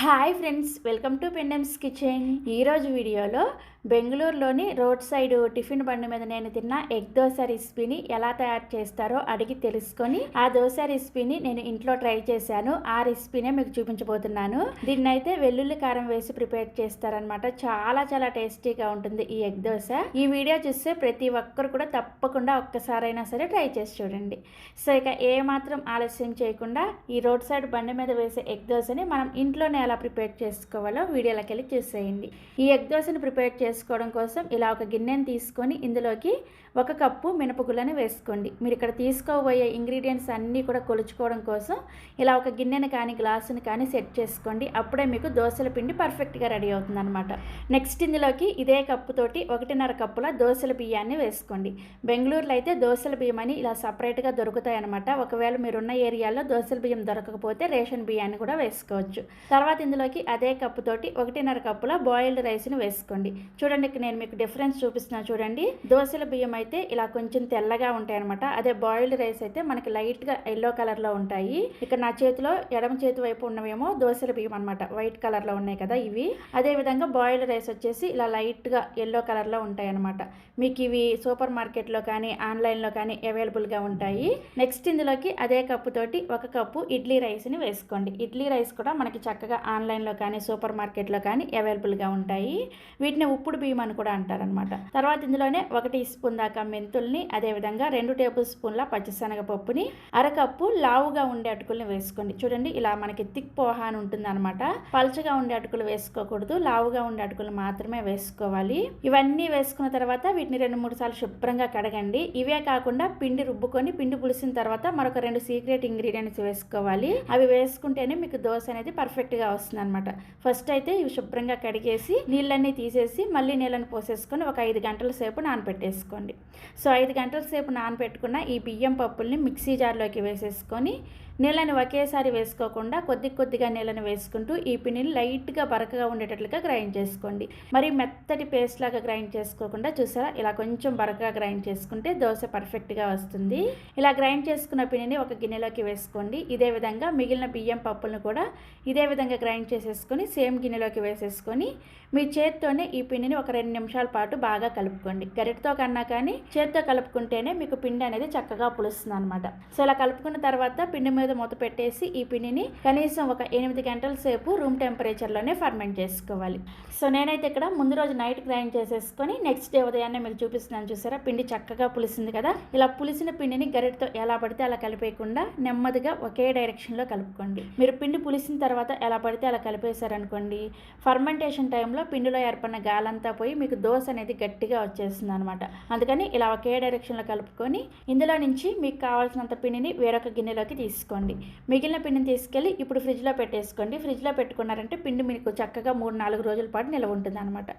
Hi friends welcome to Pendam's kitchen. ఈరోజు వీడియోలో బెంగళూరులోని రోడ్ సైడ్ టిఫిన్ బండి మీద నేను తిన్న ఎగ్ దోశ రెసిపీని ఎలా తయారు చేస్తారో అడిగి తెలుసుకొని ఆ దోశ రెసిపీని నేను ఇంట్లో ట్రై చేశాను. ఆ రెసిపీనే మీకు చూపించబోతున్నాను. దీన్ని అయితే వెల్లుల్లి కారం వేసి ప్రిపేర్ చేస్తారనమాట చాలా చాలా టేస్టీగా ఉంటుంది ఈ ఎగ్ దోశ. ఈ వీడియో చూస్తే ప్రతి ఒక్కరు కూడా తప్పకుండా ఒక్కసారైనా సరే ట్రై చేసి చూడండి. సో ఇక ఏమాత్రం ఆలస్యం చేయకుండా ఈ రోడ్ సైడ్ బండి మీద వేసే ఎగ్ దోశని మనం ఇంట్లోనే ఎలా ప్రిపేర్ చేసుకోవాలో వీడియోలోకి వెళ్ళి చూసేయండి. ఈ ఎగ్ దోశను ప్రిపేర్ చేసుకోవడం కోసం ఇలా ఒక గిన్నెను తీసుకొని ఇందులోకి ఒక కప్పు మినపగుళ్ళని వేసుకోండి. మీరు ఇక్కడ తీసుకోబోయే ఇంగ్రీడియంట్స్ అన్నీ కూడా కొలుచుకోవడం కోసం ఇలా ఒక గిన్నెను కానీ గ్లాసుని కానీ సెట్ చేసుకోండి. అప్పుడే మీకు దోశల పిండి పర్ఫెక్ట్గా రెడీ అవుతుంది అనమాట నెక్స్ట్ ఇందులోకి ఇదే కప్పుతోటి ఒకటిన్నర కప్పుల దోశల బియ్యాన్ని వేసుకోండి. బెంగళూరులో అయితే దోశల బియ్యం అని ఇలా సపరేట్గా దొరుకుతాయి అనమాట ఒకవేళ మీరున్న ఏరియాలో దోశల బియ్యం దొరకకపోతే రేషన్ బియ్యాన్ని కూడా వేసుకోవచ్చు. తర్వాత ఇందులోకి అదే కప్పుతోటి ఒకటిన్నర కప్పుల బాయిల్డ్ రైస్ని వేసుకోండి. చూడండి ఇక్కడ నేను మీకు డిఫరెన్స్ చూపిస్తున్నా చూడండి. దోశల బియ్యం అయితే ఇలా కొంచెం తెల్లగా ఉంటాయి అనమాట అదే బాయిల్డ్ రైస్ అయితే మనకి లైట్గా ఎల్లో కలర్లో ఉంటాయి. ఇక్కడ నా చేతిలో ఎడమ చేతి వైపు ఉన్నవేమో దోశల బియ్యం అనమాట వైట్ కలర్లో ఉన్నాయి కదా ఇవి. అదే విధంగా బాయిల్డ్ రైస్ వచ్చేసి ఇలా లైట్గా ఎల్లో కలర్లో ఉంటాయి అనమాట మీకు ఇవి సూపర్ మార్కెట్లో కానీ ఆన్లైన్లో కానీ అవైలబుల్గా ఉంటాయి. నెక్స్ట్ ఇందులోకి అదే కప్పుతోటి ఒక కప్పు ఇడ్లీ రైస్ని వేసుకోండి. ఇడ్లీ రైస్ కూడా మనకి చక్కగా ఆన్లైన్లో కానీ సూపర్ మార్కెట్లో కానీ అవైలబుల్గా ఉంటాయి. వీటిని ఉప్పుడు బియ్యం అని కూడా అంటారనమాట తర్వాత ఇందులోనే ఒక టీ స్పూన్ దాకా మెంతుల్ని అదేవిధంగా రెండు టేబుల్ స్పూన్ల పచ్చిశనగపప్పుని అరకప్పు లావుగా ఉండే అటుకుల్ని వేసుకోండి. చూడండి ఇలా మనకి థిక్ పోహా అని ఉంటుంది అనమాట పల్చగా ఉండే అటుకులు వేసుకోకూడదు లావుగా ఉండే అటుకులు మాత్రమే వేసుకోవాలి. ఇవన్నీ వేసుకున్న తర్వాత వీటిని రెండు మూడు సార్లు శుభ్రంగా కడగండి. ఇవే కాకుండా పిండి రుబ్బుకొని పిండి పులిసిన తర్వాత మరొక రెండు సీక్రెట్ ఇంగ్రీడియంట్స్ వేసుకోవాలి. అవి వేసుకుంటేనే మీకు దోశ అనేది పర్ఫెక్ట్గా వస్తుంది అనమాట ఫస్ట్ అయితే ఇవి శుభ్రంగా కడిగేసి నీళ్ళన్నీ తీసేసి మళ్ళీ నీళ్ళని పోసేసుకొని ఒక ఐదు గంటల సేపు నానబెట్టేసుకోండి సో ఐదు గంటల సేపు నానబెట్టుకున్న ఈ బియ్యం పప్పుల్ని మిక్సీ జార్లోకి వేసేసుకొని నీళ్ళని ఒకేసారి వేసుకోకుండా కొద్ది కొద్దిగా నీళ్ళని వేసుకుంటూ ఈ పిండిని లైట్గా బరకగా ఉండేటట్లుగా గ్రైండ్ చేసుకోండి. మరి మెత్తటి పేస్ట్ లాగా గ్రైండ్ చేసుకోకుండా చూసారా? ఇలా కొంచెం బరకగా గ్రైండ్ చేసుకుంటే దోశ పర్ఫెక్ట్గా వస్తుంది. ఇలా గ్రైండ్ చేసుకున్న పిండిని ఒక గిన్నెలోకి వేసుకోండి. ఇదే విధంగా మిగిలిన బియ్యం పప్పులను కూడా ఇదే విధంగా గ్రైండ్ చేసేసుకొని సేమ్ గిన్నెలోకి వేసేసుకొని మీ చేత్తోనే ఈ పిండిని ఒక రెండు నిమిషాల పాటు బాగా కలుపుకోండి. గరిటతో కన్నా కానీ చేత్తో కలుపుకుంటేనే మీకు పిండి అనేది చక్కగా పులుస్తుంది అనమాట సో ఇలా కలుపుకున్న తర్వాత పిండి మీద మూత పెట్టేసి ఈ పిండిని కనీసం ఒక ఎనిమిది గంటల సేపు రూమ్ టెంపరేచర్లోనే ఫర్మెంట్ చేసుకోవాలి. సో నేనైతే ఇక్కడ ముందు రోజు నైట్ గ్రైండ్ చేసేసుకొని నెక్స్ట్ డే ఉదయాన్నే మీకు చూపిస్తున్నాను చూసారా? పిండి చక్కగా పులిసింది కదా? ఇలా పులిసిన పిండిని గరిటతో ఎలా పడితే అలా కలిపేయకుండా నెమ్మదిగా ఒకే డైరెక్షన్లో కలుపుకోండి. మీరు పిండి పులిసిన తర్వాత ఎలా పడితే అలా కలిపేశారనుకోండి. ఫర్మెంటేషన్ టైంలో పిండిలో ఏర్పడిన గాలంతా పోయి మీకు దోశ అనేది గట్టిగా వచ్చేస్తుంది అనమాట అందుకని ఇలా ఒకే డైరెక్షన్లో కలుపుకొని ఇందులో నుంచి మీకు కావాల్సినంత పిండిని వేరొక గిన్నెలోకి తీసుకోండి. మిగిలిన పిండిని తీసుకెళ్ళి ఇప్పుడు ఫ్రిడ్జ్లో పెట్టేసుకోండి. ఫ్రిడ్జ్లో పెట్టుకున్నారంటే పిండి మీకు చక్కగా మూడు నాలుగు రోజుల పాటు నిల్వ ఉంటుంది అనమాట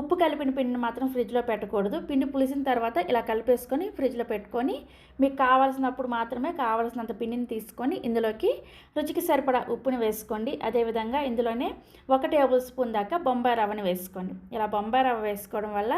ఉప్పు కలిపిన పిండిని మాత్రం ఫ్రిడ్జ్లో పెట్టకూడదు. పిండి పులిసిన తర్వాత ఇలా కలిపేసుకొని ఫ్రిడ్జ్లో పెట్టుకొని మీకు కావాల్సినప్పుడు మాత్రమే కావాల్సినంత పిండిని తీసుకొని ఇందులోకి రుచికి సరిపడా ఉప్పుని వేసుకోండి. అదేవిధంగా ఇందులోనే ఒక టేబుల్ స్పూన్ దాకా బొంబాయి రవ్వని వేసుకోండి. ఇలా బొంబాయి రవ్వ వేసుకోవడం వల్ల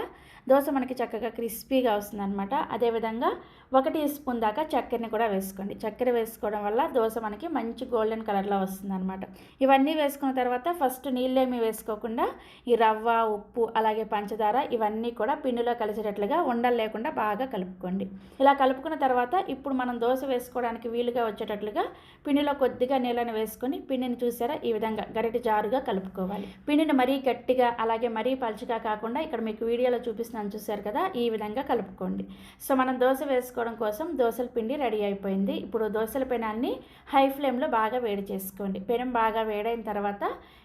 దోశ మనకి చక్కగా క్రిస్పీగా వస్తుంది అనమాట అదేవిధంగా ఒక టీ స్పూన్ దాకా చక్కెరని కూడా వేసుకోండి. చక్కెర వేసుకోవడం వల్ల దోశ మనకి మంచి గోల్డెన్ కలర్లో వస్తుంది అనమాట ఇవన్నీ వేసుకున్న తర్వాత ఫస్ట్ నీళ్ళేమి వేసుకోకుండా ఈ రవ్వ ఉప్పు అలాగే పంచదార ఇవన్నీ కూడా పిండిలో కలిసేటట్లుగా ఉండలు లేకుండా బాగా కలుపుకోండి. ఇలా కలుపుకున్న తర్వాత ఇప్పుడు మనం దోశ వేసుకోవడానికి వీలుగా వచ్చేటట్లుగా పిండిలో కొద్దిగా నీళ్ళని వేసుకొని పిండిని చూసారా? ఈ విధంగా గరిటి జారుగా కలుపుకోవాలి. పిండిని మరీ గట్టిగా అలాగే మరీ పలుచగా కాకుండా ఇక్కడ మీకు వీడియోలో చూపిస్తున్నాను చూసారు కదా ఈ విధంగా కలుపుకోండి. సో మనం దోశ వేసుకోవడం కోసం దోశల పిండి రెడీ అయిపోయింది. ఇప్పుడు దోశల పెనాన్ని హై ఫ్లేమ్లో బాగా వేడి చేసుకోండి. పెనం బాగా వేడైన తర్వాత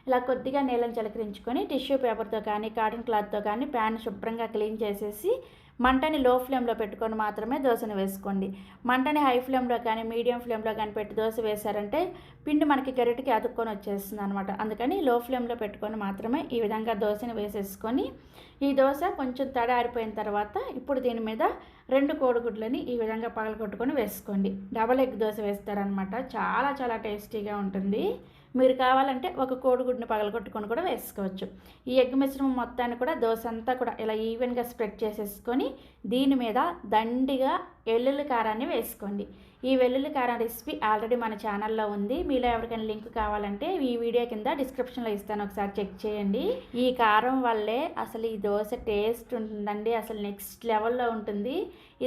ఇలా కొద్దిగా నీళ్ళని చిలకరించుకొని టిష్యూ పేపర్తో కానీ కాటన్ క్లాత్తో కానీ ప్యాన్ శుభ్రంగా క్లీన్ చేసేసి మంటని లో ఫ్లేమ్లో పెట్టుకొని మాత్రమే దోశను వేసుకోండి. మంటని హై ఫ్లేమ్లో కానీ మీడియం ఫ్లేమ్లో కానీ పెట్టి దోశ వేశారంటే పిండి మనకి గరిటకి అతుక్కొని వచ్చేస్తుంది అనమాట అందుకని లో ఫ్లేమ్లో పెట్టుకొని మాత్రమే ఈ విధంగా దోశని వేసేసుకొని ఈ దోశ కొంచెం తడ ఆరిపోయిన తర్వాత ఇప్పుడు దీని మీద రెండు కోడిగుడ్లని ఈ విధంగా పగలగొట్టుకొని వేసుకోండి. డబల్ ఎగ్ దోశ వేస్తారనమాట చాలా చాలా టేస్టీగా ఉంటుంది. మీరు కావాలంటే ఒక కోడిగుడ్డుని పగలగొట్టుకొని కూడా వేసుకోవచ్చు. ఈ ఎగ్ మిశ్రమం మొత్తాన్ని కూడా దోశ అంతా కూడా ఇలా ఈవెన్గా స్ప్రెడ్ చేసేసుకొని దీని మీద దండిగా ఎల్లుల్లి కారాన్ని వేసుకోండి. ఈ వెల్లుల్లి కారం రెసిపీ ఆల్రెడీ మన ఛానల్లో ఉంది. మీలో ఎవరికైనా లింక్ కావాలంటే ఈ వీడియో కింద డిస్క్రిప్షన్లో ఇస్తాను. ఒకసారి చెక్ చేయండి. ఈ కారం వల్లే అసలు ఈ దోశ టేస్ట్ ఉంటుందండి. అసలు నెక్స్ట్ లెవెల్లో ఉంటుంది.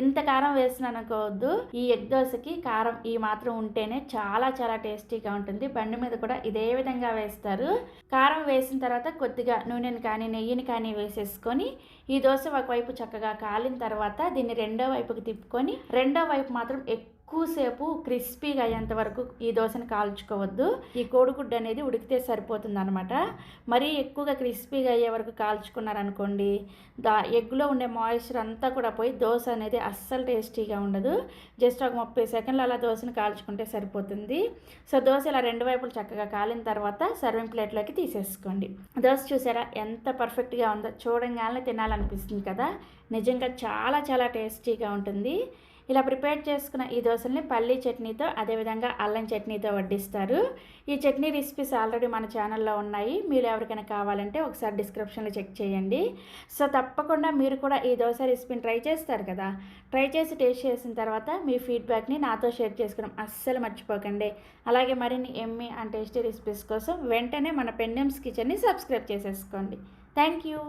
ఇంత కారం వేసిన అనుకోవద్దు. ఈ ఎగ్ దోశకి కారం ఈ మాత్రం ఉంటేనే చాలా చాలా టేస్టీగా ఉంటుంది. బండి మీద కూడా ఇదే విధంగా వేస్తారు. కారం వేసిన తర్వాత కొద్దిగా నూనెని కానీ నెయ్యిని కానీ వేసేసుకొని ఈ దోశ ఒకవైపు చక్కగా కాలిన తర్వాత దీన్ని రెండో వైపుకి తిప్పుకొని రెండో వైపు మాత్రం ఎక్కువ ఎక్కువసేపు క్రిస్పీగా అయ్యేంత వరకు ఈ దోశను కాల్చుకోవద్దు. ఈ కోడిగుడ్డు అనేది ఉడికితే సరిపోతుంది అనమాట మరీ ఎక్కువగా క్రిస్పీగా అయ్యే వరకు కాల్చుకున్నారనుకోండి దా ఎగ్లో ఉండే మాయిశ్చర్ అంతా కూడా పోయి దోశ అనేది అస్సలు టేస్టీగా ఉండదు. జస్ట్ ఒక ముప్పై సెకండ్లు అలా దోశను కాల్చుకుంటే సరిపోతుంది. సో దోశ ఇలా రెండు వైపులు చక్కగా కాలిన తర్వాత సర్వింగ్ ప్లేట్లోకి తీసేసుకోండి. దోశ చూసారా ఎంత పర్ఫెక్ట్గా ఉందో. చూడంగానే తినాలనిపిస్తుంది కదా. నిజంగా చాలా చాలా టేస్టీగా ఉంటుంది. ఇలా ప్రిపేర్ చేసుకున్న ఈ దోశల్ని పల్లీ చట్నీతో అదేవిధంగా అల్లం చట్నీతో వడ్డిస్తారు. ఈ చట్నీ రెసిపీస్ ఆల్రెడీ మన ఛానల్లో ఉన్నాయి. మీరు ఎవరికైనా కావాలంటే ఒకసారి డిస్క్రిప్షన్లో చెక్ చేయండి. సో తప్పకుండా మీరు కూడా ఈ దోశ రెసిపీని ట్రై చేస్తారు కదా? ట్రై చేసి టేస్ట్ చేసిన తర్వాత మీ ఫీడ్బ్యాక్ని నాతో షేర్ చేసుకోవడం అస్సలు మర్చిపోకండి. అలాగే మరిన్ని ఎమ్మి అండ్ టేస్టీ రెసిపీస్ కోసం వెంటనే మన పెన్నెమ్స్ కిచెన్ని సబ్స్క్రైబ్ చేసేసుకోండి. Thank you